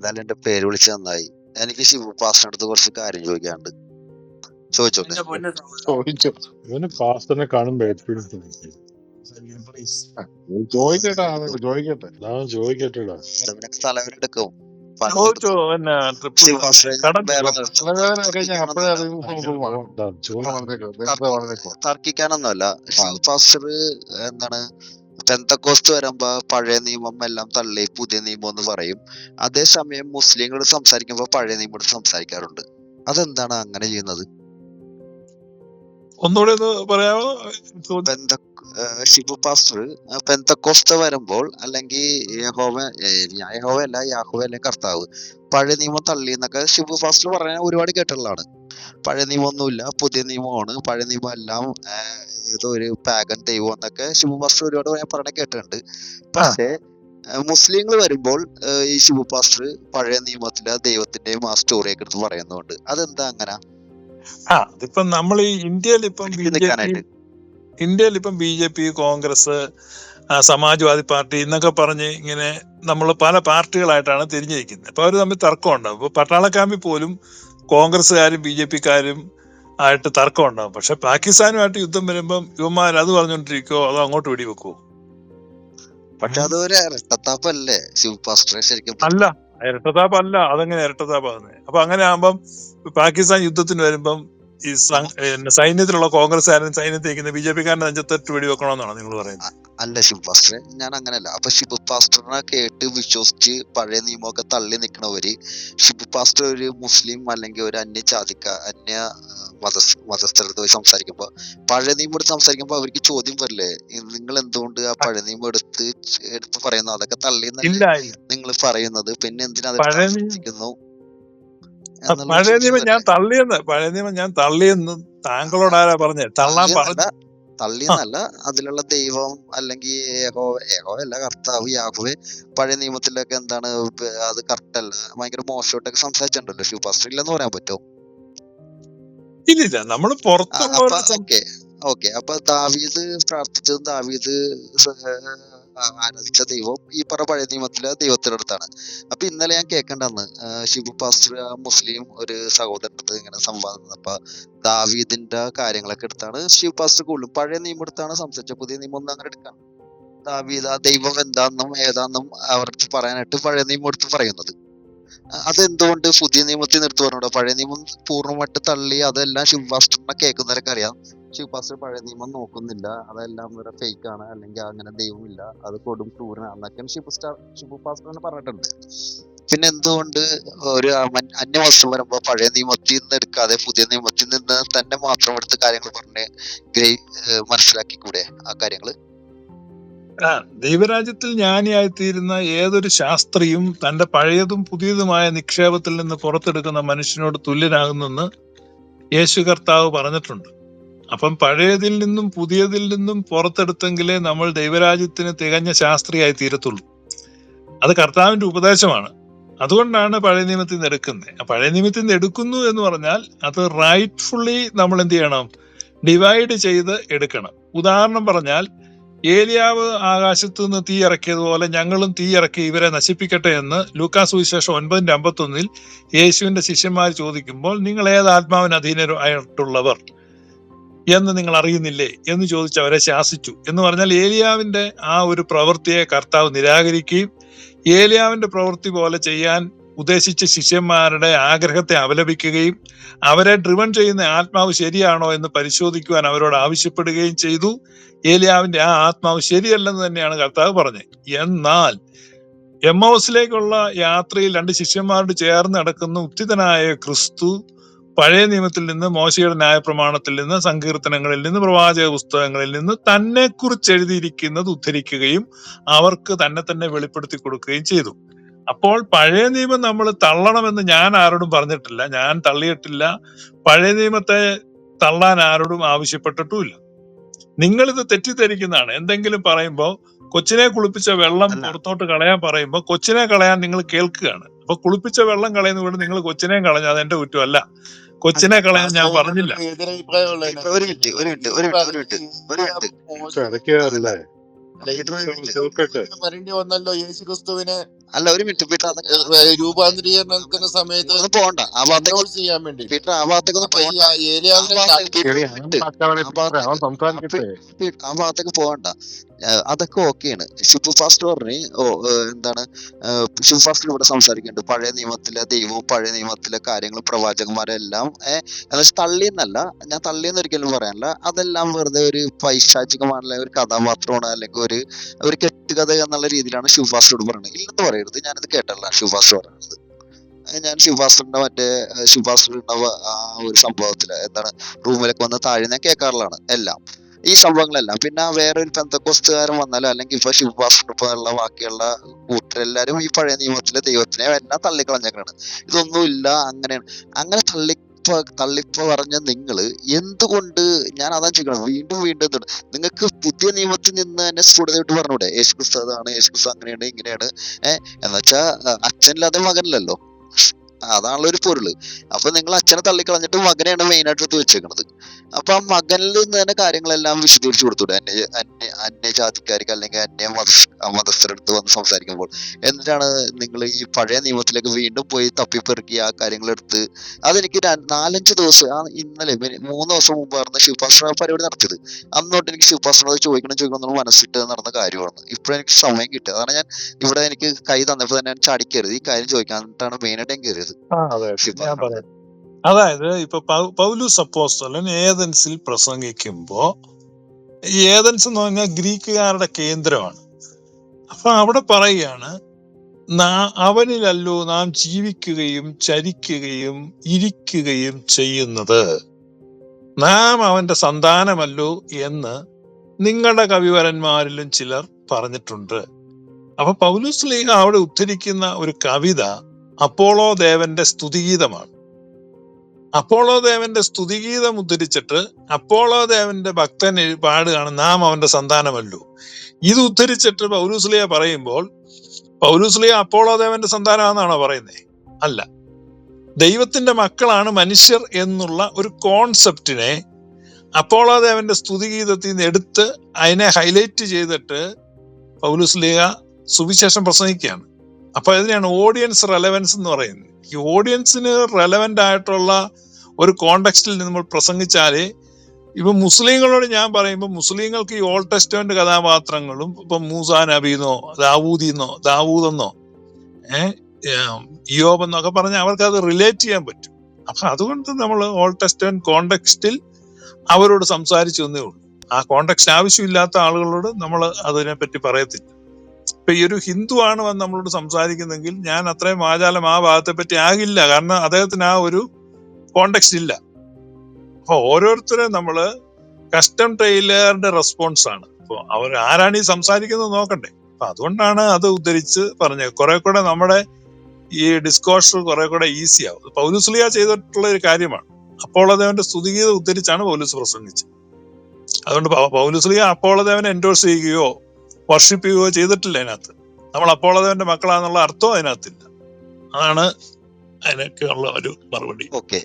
എന്തായാലും എന്റെ പേര് വിളിച്ച് നന്നായി. എനിക്ക് ശിവ പാസ്റ്ററിന്റെ അടുത്ത് കുറച്ച് കാര്യം ചോദിക്കാനുണ്ട്. ചോദിച്ചോ പാസ്റ്ററിനെ കാണുമ്പോ ചോദിക്കട്ടെ ചോദിക്കട്ടെടാ. തർക്കിക്കാനൊന്നുമല്ല. പാസ്റ്റർ എന്താണ്? പെന്തക്കോസ്ത് വരുമ്പോ പഴയ നിയമം എല്ലാം തള്ളി പുതിയ നിയമം എന്ന് പറയും. അതേസമയം മുസ്ലിങ്ങൾ സംസാരിക്കുമ്പോ പഴയ നിയമം എടുത്ത് സംസാരിക്കാറുണ്ട്. അതെന്താണ് അങ്ങനെ ചെയ്യുന്നത്? ഒന്നുകൂടെ ഒന്ന് പറയാമോ? ഷിബു പാസ്റ്റർ പെന്തക്കോസ്ത വരുമ്പോൾ അല്ലെങ്കിൽ യഹോവ അല്ല യാഹോവ അല്ല കർത്താവ് പഴയ നിയമം തള്ളി എന്നൊക്കെ ഷിബു പാസ്റ്റർ പറയാൻ ഒരുപാട് കേട്ടുള്ളതാണ് പഴയ നിയമമൊന്നുമില്ല പുതിയ നിയമമാണ്. പഴയ നിയമം എല്ലാം ഏതോ ഒരു പാഗൻ ദൈവം എന്നൊക്കെ ഷിബു പാസ്റ്റർ ഒരുപാട് ഞാൻ പറഞ്ഞ കേട്ടിട്ടുണ്ട്. പക്ഷേ മുസ്ലിങ്ങൾ വരുമ്പോൾ ഈ ശിവപാസ്റ്റർ പാസ്റ്റർ പഴയ നിയമത്തിലെ ദൈവത്തിന്റെയും ആ സ്റ്റോറിയൊക്കെ എടുത്ത് പറയുന്നുണ്ട് അതെന്താ അങ്ങനെ? ആ അതിപ്പം നമ്മൾ ഈ ഇന്ത്യയിൽ ഇപ്പം ഇന്ത്യയിൽ ഇപ്പം B J P Congress Samajwadi party എന്നൊക്കെ പറഞ്ഞ് ഇങ്ങനെ നമ്മൾ പല പാർട്ടികളായിട്ടാണ് തിരിഞ്ഞിരിക്കുന്നത്. അപ്പൊ അവർ തമ്മിൽ തർക്കമുണ്ട്. അപ്പൊ ഇപ്പൊ പോലും കോൺഗ്രസ്സുകാരും ബി ജെ പിക്കാരും ആയിട്ട് തർക്കം ഉണ്ടാവും പക്ഷെ പാകിസ്ഥാനുമായിട്ട് യുദ്ധം വരുമ്പം യുവമാർ അത് പറഞ്ഞുകൊണ്ടിരിക്കുവോ? അതോ അങ്ങോട്ട് വെടിവെക്കുവോ? പക്ഷെ അതൊരു ഇരട്ടത്താപ്പല്ലേ? ശരിക്കും അല്ല. ഇരട്ടത്താപ്പ് അതങ്ങനെ അതെങ്ങനെ ഇരട്ടത്താപ്പാകുന്നത് അപ്പൊ അങ്ങനെ ആകുമ്പം പാകിസ്ഥാൻ യുദ്ധത്തിന് വരുമ്പം ഈ സൈന്യത്തിലുള്ള കോൺഗ്രസ് സൈന്യത്തിലുള്ള കോൺഗ്രസ്സുകാരൻ സൈന്യത്തിൽ ബി ജെ പിക്കാരന്റെ നെഞ്ചത്തെട്ട് വെടിവെക്കണമെന്നാണ് നിങ്ങൾ പറയുന്നത്? അല്ല ശിവ പാസ്റ്ററെ ഞാൻ അങ്ങനെയല്ല. അപ്പൊ ശിവ പാസ്റ്ററിനെ കേട്ട് വിശ്വസിച്ച് പഴയ നിയമമൊക്കെ തള്ളി നിൽക്കണവര് ശിവ പാസ്റ്റർ ഒരു മുസ്ലിം അല്ലെങ്കിൽ ഒരു അന്യ ജാതിക്ക അന്യ മത മതസ്ഥലത്ത് പോയി സംസാരിക്കുമ്പോ. പഴയ നിയമം എടുത്ത് സംസാരിക്കുമ്പോ അവർക്ക് ചോദ്യം വരില്ലേ? നിങ്ങൾ എന്തുകൊണ്ട് ആ പഴയ നിയമം എടുത്ത് എടുത്ത് പറയുന്നു? അതൊക്കെ തള്ളി നിങ്ങൾ പറയുന്നത്. പിന്നെ എന്തിനാ അത് പഴയ നിയമം ഞാൻ തള്ളിയെന്ന് പഴയ നിയമം ഞാൻ തള്ളിയെന്ന് താങ്കളോട് ആരാ പറഞ്ഞേ? തള്ളാൻ പറഞ്ഞു തള്ളിയെന്നല്ല. അതിലുള്ള ദൈവം അല്ലെങ്കിൽ ഏകോ ഏകോ അല്ല കർത്താവ് യാഹുവേ. പഴയ നിയമത്തിലൊക്കെ എന്താണ് അത് കറക്റ്റ് അല്ല ഭയങ്കര മോശമായിട്ടൊക്കെ സംസാരിച്ചിട്ടുണ്ടല്ലോ. ശിവ പാസ്റ്റർ ഇല്ലെന്ന് പറയാൻ പറ്റുമോ? ഇല്ലില്ല നമ്മൾ ഓക്കെ ഓക്കെ. അപ്പൊ ദാവീദ് പ്രാർത്ഥിച്ചതും ദാവീദ് ആരാധിച്ച ദൈവം ഈ പറ പഴയ നിയമത്തിലെ ദൈവത്തിന്റെ അടുത്താണ്. അപ്പൊ ഇന്നലെ ഞാൻ കേൾക്കണ്ടെന്ന് ഷിബു പാസ്റ്റർ മുസ്ലിം ഒരു സഹോദരന്റെ ഇങ്ങനെ സംവാദം അപ്പൊ ദാവീദിന്റെ കാര്യങ്ങളൊക്കെ എടുത്താണ് ഷിബു പാസ്റ്റർ കൂടുതലും പഴയ നിയമം എടുത്താണ് സംസാരിച്ചത്. പുതിയ നിയമം ഒന്നും അങ്ങനെ എടുക്കാൻ ദാവീദ് ആ ദൈവം എന്താണെന്നും ഏതാണെന്നും അവർക്ക് പറയാനായിട്ട് പഴയ നിയമം എടുത്ത് പറയുന്നത്. അതെന്തുകൊണ്ട് പുതിയ നിയമത്തിൽ നിർത്തു പറഞ്ഞോ പഴയ നിയമം പൂർണമായിട്ട് തള്ളി അതെല്ലാം ശിവ പാസ്റ്ററിനെ കേൾക്കുന്നവരൊക്കെ അറിയാം. ശിവ പാസ്റ്റർ പഴയ നിയമം നോക്കുന്നില്ല. അതെല്ലാം വേറെ ഫേക്ക് ആണ്. അല്ലെങ്കിൽ അങ്ങനെ ദൈവമില്ല. അത് കൊടും ക്രൂരനാണെന്നൊക്കെ ശിവ സ്റ്റാർ ശിവ തന്നെ പറഞ്ഞിട്ടുണ്ട്. പിന്നെ എന്തുകൊണ്ട് ഒരു അന്യവസ്ത്രം വരുമ്പോ പഴയ നിയമത്തിൽ നിന്ന് എടുക്കാതെ പുതിയ നിയമത്തിൽ നിന്ന് തന്നെ മാത്രം എടുത്ത് കാര്യങ്ങൾ പറഞ്ഞ് ഗ്രേ മനസ്സിലാക്കിക്കൂടെ ആ കാര്യങ്ങൾ? ആ ദൈവരാജ്യത്തിൽ ജ്ഞാനിയായിത്തീരുന്ന ഏതൊരു ശാസ്ത്രിയും തന്റെ പഴയതും പുതിയതുമായ നിക്ഷേപത്തിൽ നിന്ന് പുറത്തെടുക്കുന്ന മനുഷ്യനോട് തുല്യനാകുന്നെന്ന് യേശു കർത്താവ് പറഞ്ഞിട്ടുണ്ട്. അപ്പം പഴയതിൽ നിന്നും പുതിയതിൽ നിന്നും പുറത്തെടുത്തെങ്കിലേ നമ്മൾ ദൈവരാജ്യത്തിന് തികഞ്ഞ ശാസ്ത്രിയായി തീരത്തുള്ളൂ അത് കർത്താവിന്റെ ഉപദേശമാണ്. അതുകൊണ്ടാണ് പഴയ നിയമത്തിൽ നിന്ന് എടുക്കുന്നത്. പഴയ നിയമത്തിൽ നിന്ന് എടുക്കുന്നു എന്ന് പറഞ്ഞാൽ അത് റൈറ്റ്ഫുള്ളി നമ്മൾ എന്ത് ചെയ്യണം? ഡിവൈഡ് ചെയ്ത് എടുക്കണം. ഉദാഹരണം പറഞ്ഞാൽ ഏലിയാവ് ആകാശത്ത് നിന്ന് തീ ഇറക്കിയതുപോലെ ഞങ്ങളും തീ ഇറക്കി ഇവരെ നശിപ്പിക്കട്ടെ എന്ന് ലൂക്കാ സുവിശേഷം ഒൻപതിന്റെ അമ്പത്തൊന്നിൽ യേശുവിന്റെ ശിഷ്യന്മാർ ചോദിക്കുമ്പോൾ നിങ്ങൾ ഏത് ആത്മാവിന് അധീനരായിട്ടുള്ളവർ എന്ന് നിങ്ങൾ അറിയുന്നില്ലേ എന്ന് ചോദിച്ച് അവരെ ശാസിച്ചു. എന്ന് പറഞ്ഞാൽ ഏലിയാവിന്റെ ആ ഒരു പ്രവൃത്തിയെ കർത്താവ് നിരാകരിക്കുകയും ഏലിയാവിന്റെ പ്രവൃത്തി പോലെ ചെയ്യാൻ ഉദ്ദേശിച്ച ശിഷ്യന്മാരുടെ ആഗ്രഹത്തെ അപലപിക്കുകയും അവരെ ഡ്രിവൺ ചെയ്യുന്ന ആത്മാവ് ശരിയാണോ എന്ന് പരിശോധിക്കുവാൻ അവരോട് ആവശ്യപ്പെടുകയും ചെയ്തു. ഏലിയാവിന്റെ ആ ആത്മാവ് ശരിയല്ലെന്ന് തന്നെയാണ് കർത്താവ് പറഞ്ഞത്. എന്നാൽ എം ഹൗസിലേക്കുള്ള യാത്രയിൽ രണ്ട് ശിഷ്യന്മാരോട് ചേർന്ന് നടക്കുന്ന ഉത്തിതനായ ക്രിസ്തു പഴയ നിയമത്തിൽ നിന്ന് മോശയുടെ ന്യായപ്രമാണത്തിൽ നിന്ന് സങ്കീർത്തനങ്ങളിൽ നിന്ന് പ്രവാചക പുസ്തകങ്ങളിൽ നിന്ന് തന്നെ കുറിച്ച് എഴുതിയിരിക്കുന്നത് ഉദ്ധരിക്കുകയും അവർക്ക് തന്നെ തന്നെ വെളിപ്പെടുത്തി കൊടുക്കുകയും ചെയ്തു. അപ്പോൾ പഴയ നിയമം നമ്മൾ തള്ളണമെന്ന് ഞാൻ ആരോടും പറഞ്ഞിട്ടില്ല. ഞാൻ തള്ളിയിട്ടില്ല. പഴയ നിയമത്തെ തള്ളാൻ ആരോടും ആവശ്യപ്പെട്ടിട്ടുമില്ല. നിങ്ങളിത് ഇത് തെറ്റിദ്ധരിക്കുന്നതാണ്. എന്തെങ്കിലും പറയുമ്പോൾ കൊച്ചിനെ കുളിപ്പിച്ച വെള്ളം പുറത്തോട്ട് കളയാൻ പറയുമ്പോൾ കൊച്ചിനെ കളയാൻ നിങ്ങൾ കേൾക്കുകയാണ്. അപ്പൊ കുളിപ്പിച്ച വെള്ളം കളയുന്ന വീട് നിങ്ങൾ കൊച്ചിനെയും കളഞ്ഞു അതെന്റെ കുറ്റമല്ല കൊച്ചിനെ കളയാൻ ഞാൻ പറഞ്ഞില്ല. കേൾക്കട്ടെ വന്നല്ലോ. യേശു ക്രിസ്തുവിന് അല്ല ഒരു മിനിറ്റ് പീറ്റർ രൂപാന്തരീകരണത്തിന്റെ സമയത്ത് ഒന്ന് പോകണ്ട ആ ഭാഗത്തേക്ക് ചെയ്യാൻ വേണ്ടി. പീറ്റർ ആ ഭാഗത്തേക്ക് ഒന്ന് പോകണ്ട ആ ഭാഗത്തേക്ക് പോകണ്ട. അതൊക്കെ ഓക്കെയാണ്. ഷിബു ഫാസ്റ്റ് പറഞ്ഞ് ഓ എന്താണ് ഷിബു ഫാസ്റ്റ് ഇവിടെ സംസാരിക്കുന്നുണ്ട്. പഴയ നിയമത്തിലെ ദൈവവും പഴയ നിയമത്തിലെ കാര്യങ്ങൾ പ്രവാചകന്മാരെല്ലാം ഏഹ് എന്ന് വെച്ചാൽ തള്ളിയെന്നല്ല ഞാൻ തള്ളിയെന്ന് ഒരിക്കലും പറയാനല്ല. അതെല്ലാം വെറുതെ ഒരു പൈശാചികമാണല്ലേ ഒരു കഥാപാത്രമാണ് അല്ലെങ്കിൽ ഒരു ഒരു കെട്ടുകഥ എന്നുള്ള രീതിയിലാണ് ഷിബു ഫാസ്റ്റോട് പറയുന്നത്. ഇല്ലെന്ന് പറയരുത് ഞാനത് കേട്ടല്ല ശുഭാസ് പറയുന്നത്. ഞാൻ ശിവഭാസ്കറിന്റെ മറ്റേ ഏഹ് ആ ഒരു സംഭവത്തിൽ എന്താണ് റൂമിലൊക്കെ വന്ന് താഴെ ഞാൻ കേൾക്കാറുള്ളതാണ് എല്ലാം. ഈ സംഭവങ്ങളെല്ലാം. പിന്നെ വേറെ ഒരു പെന്തക്കോസ്തുകാരൻ വന്നാലോ അല്ലെങ്കിൽ ഇപ്പൊ ശിവഭാസ്കറിനുള്ള ബാക്കിയുള്ള കൂട്ടരെല്ലാരും ഈ പഴയ നിയമത്തിലെ ദൈവത്തിനെ എല്ലാം തള്ളിക്കളഞ്ഞേക്കാണ് ഇതൊന്നും ഇല്ല അങ്ങനെയാണ്. അങ്ങനെ തള്ളി തള്ളിപ്പ തള്ളിപ്പ പറഞ്ഞ നിങ്ങൾ എന്തുകൊണ്ട് ഞാൻ അതാ ചോദിക്കണം വീണ്ടും വീണ്ടും നിങ്ങൾക്ക് പുതിയ നിയമത്തിൽ നിന്ന് തന്നെ സ്ഫുടതയായിട്ട് പറഞ്ഞൂടെ? യേശുക്രിസ്തു അതാണ് യേശുക്രിസ്തു അങ്ങനെയാണ് ഇങ്ങനെയാണ്. ഏഹ് എന്നുവെച്ചാ അച്ഛനില്ലാതെ മകനില്ലല്ലോ. അതാണല്ലോ ഒരു പൊരുൾ. അപ്പൊ നിങ്ങൾ അച്ഛനെ തള്ളിക്കളഞ്ഞിട്ട് മകനെയാണ് മെയിൻ ആയിട്ട് എടുത്ത് വെച്ചേക്കണത്. അപ്പൊ ആ മകനിൽ നിന്ന് തന്നെ കാര്യങ്ങളെല്ലാം വിശദീകരിച്ചു കൊടുത്തൂടെ അന്യ അന്യ അന്യജാതിക്കാർക്ക് അല്ലെങ്കിൽ അന്യ മത മതസ്ഥരടുത്ത് വന്ന് സംസാരിക്കുമ്പോൾ. എന്നിട്ടാണ് നിങ്ങൾ ഈ പഴയ നിയമത്തിലേക്ക് വീണ്ടും പോയി തപ്പിപ്പെറുക്കി ആ കാര്യങ്ങളെടുത്ത് അതെനിക്ക് നാലഞ്ച് ദിവസം ആ ഇന്നലെ മൂന്ന് ദിവസം മുമ്പായിരുന്നു ശിവപാസ്ത്ര പരിപാടി നടത്തിയത്. അന്നോട്ട് എനിക്ക് ശിവപാസ്ത്രോട് ചോദിക്കണം ചോദിക്കണം എന്നുള്ള മനസ്സിട്ട് നടന്ന കാര്യമാണ് ഇപ്പോഴെനിക്ക് സമയം കിട്ടുക അതാണ് ഞാൻ ഇവിടെ എനിക്ക് കൈ തന്നപ്പോൾ തന്നെ ചാടിക്കരുത് ഈ കാര്യം ചോദിക്കാനായിട്ടാണ് മെയിനായിട്ട് അതെ ശിവ ഞാൻ പറയാം. അതായത് ഇപ്പൊ പൗലൂസ് അപ്പോസ്തലൻ ഏതൻസിൽ പ്രസംഗിക്കുമ്പോ ഏതൻസ് എന്ന് പറഞ്ഞാൽ ഗ്രീക്കുകാരുടെ കേന്ദ്രമാണ്. അപ്പൊ അവിടെ പറയുകയാണ് അവനിലല്ലോ നാം ജീവിക്കുകയും ചരിക്കുകയും ഇരിക്കുകയും ചെയ്യുന്നത്. നാം അവന്റെ സന്താനമല്ലോ എന്ന് നിങ്ങളുടെ കവിവരന്മാരിലും ചിലർ പറഞ്ഞിട്ടുണ്ട്. അപ്പൊ പൗലൂസ് ലീഗ അവിടെ ഉദ്ധരിക്കുന്ന ഒരു കവിത അപ്പോളോ ദേവന്റെ സ്തുതിഗീതമാണ്. അപ്പോളോ ദേവന്റെ സ്തുതിഗീതം ഉദ്ധരിച്ചിട്ട് അപ്പോളോ ദേവന്റെ ഭക്തൻ പാടുകയാണ് നാം അവന്റെ സന്താനമല്ലോ. ഇത് ഉദ്ധരിച്ചിട്ട് പൗലൂസ്ലിയ പറയുമ്പോൾ പൗലൂസ്ലിയ അപ്പോളോ ദേവന്റെ സന്താനമാണെന്നാണോ പറയുന്നത് അല്ല. ദൈവത്തിന്റെ മക്കളാണ് മനുഷ്യർ എന്നുള്ള ഒരു കോൺസെപ്റ്റിനെ അപ്പോളോ ദേവന്റെ സ്തുതിഗീതത്തിൽ നിന്ന് എടുത്ത് അതിനെ ഹൈലൈറ്റ് ചെയ്തിട്ട് പൗലൂസ്ലിയ സുവിശേഷം പ്രസംഗിക്കുകയാണ്. അപ്പൊ ഇതിനെയാണ് ഓഡിയൻസ് റെലവൻസ് എന്ന് പറയുന്നത്. ഈ ഓഡിയൻസിന് റെലവെന്റ് ആയിട്ടുള്ള ഒരു കോണ്ടെക്സ്റ്റിൽ നമ്മൾ പ്രസംഗിച്ചാലേ ഇപ്പൊ മുസ്ലിങ്ങളോട് ഞാൻ പറയുമ്പോൾ മുസ്ലിങ്ങൾക്ക് ഈ ഓൾഡ് ടെസ്റ്റമെന്റ് കഥാപാത്രങ്ങളും ഇപ്പൊ മൂസാ നബീന്നോ ദാവൂദിന്നോ ദാവൂദെന്നോ ഏഹ് യോബ് എന്നൊക്കെ പറഞ്ഞാൽ അവർക്ക് അത് റിലേറ്റ് ചെയ്യാൻ പറ്റും. അപ്പൊ അതുകൊണ്ട് നമ്മൾ ഓൾഡ് ടെസ്റ്റമെന്റ് കോണ്ടെക്സ്റ്റിൽ അവരോട് സംസാരിച്ചു എന്നേ ഉള്ളൂ. ആ കോണ്ടെക്സ്റ്റ് ആവശ്യമില്ലാത്ത ആളുകളോട് നമ്മൾ അതിനെപ്പറ്റി പറയത്തില്ല. ഇപ്പൊ ഈ ഒരു ഹിന്ദു ആണ് വന്ന് നമ്മളോട് സംസാരിക്കുന്നെങ്കിൽ ഞാൻ അത്രയും ആചാരം ആ ഭാഗത്തെ പറ്റി ആകില്ല. കാരണം അദ്ദേഹത്തിന് ആ ഒരു കോണ്ടെക്സ്റ്റ് ഇല്ല. അപ്പൊ ഓരോരുത്തരെ നമ്മൾ കസ്റ്റം ട്രെയിലറിന്റെ റെസ്പോൺസ് ആണ്. അപ്പൊ അവർ ആരാണ് ഈ സംസാരിക്കുന്നത് നോക്കണ്ടേ. അപ്പൊ അതുകൊണ്ടാണ് അത് ഉദ്ധരിച്ച് പറഞ്ഞത്. കുറെ കൂടെ നമ്മുടെ ഈ ഡിസ്കോഷർ കുറെ കൂടെ ഈസി ആവും. പൗലുസ്ലിയ ചെയ്തിട്ടുള്ള ഒരു കാര്യമാണ്. അപ്പോൾ അദ്ദേഹത്തിന്റെ സ്തുതിഗീതം ഉദ്ധരിച്ചാണ് പൗലൂസ് പ്രസംഗിച്ചത്. അതുകൊണ്ട് പൗലുസ്ലിയ അപ്പോൾ അദ്ദേഹം എൻഡോഴ്സ് ചെയ്യുകയോ വർഷിപ്പ് ചെയ്യുകയോ ചെയ്തിട്ടില്ല അതിനകത്ത്. നമ്മൾ അപ്പോളദേവന്റെ മക്കളാന്നുള്ള അർത്ഥം അതിനകത്തില്ല. അതാണ് അതിനൊക്കെയുള്ള ഒരു മറുപടി. ഓക്കെ